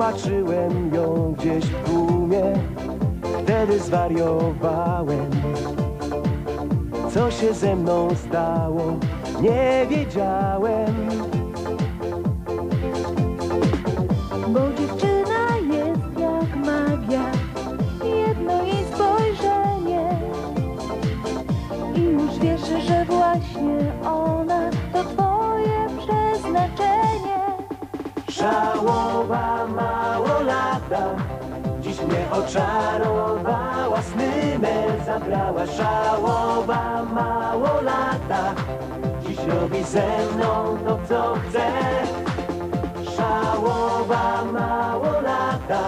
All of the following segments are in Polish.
Zobaczyłem ją gdzieś w tłumie, wtedy zwariowałem. Co się ze mną stało, nie wiedziałem. Bo dziewczyna jest jak magia, jedno jej spojrzenie i już wiesz, że właśnie ona Żałowa mało lata, dziś mnie oczarowała, sny me zabrała. Żałowa mało lata, dziś robi ze mną to, co chce. Żałowa mało lata,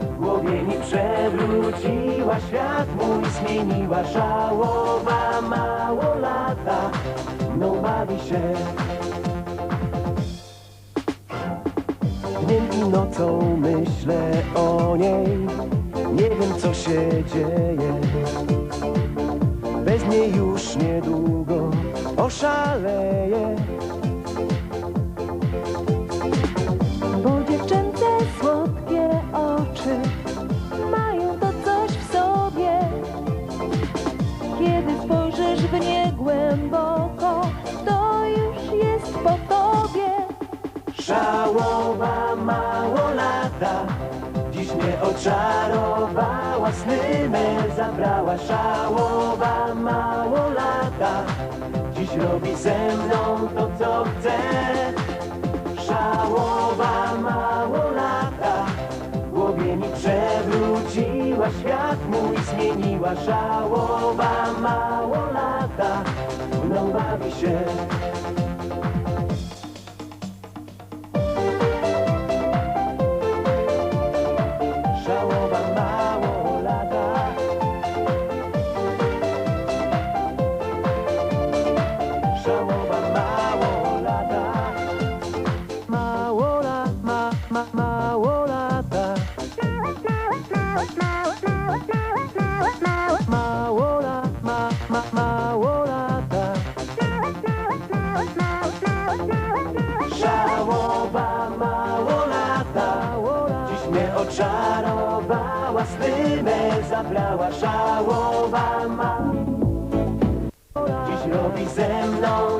w głowie mi przewróciła, świat mój zmieniła. Żałowa mało lata, mną bawi się. Nocą myślę o niej. Nie wiem co się dzieje. Bez niej już niedługo oszaleję lata Dziś mnie oczarowała Sny me zabrała Żałowa mało lata. Dziś robi ze mną to co chce. Żałowa mało lata. Głowie mi przewróciła Świat mój zmieniła Żałowa mało lata. Mną bawi się Żałowa mało lata Dziś mnie oczarowała Sny me zabrała. Żałowa ma Dziś robi ze mną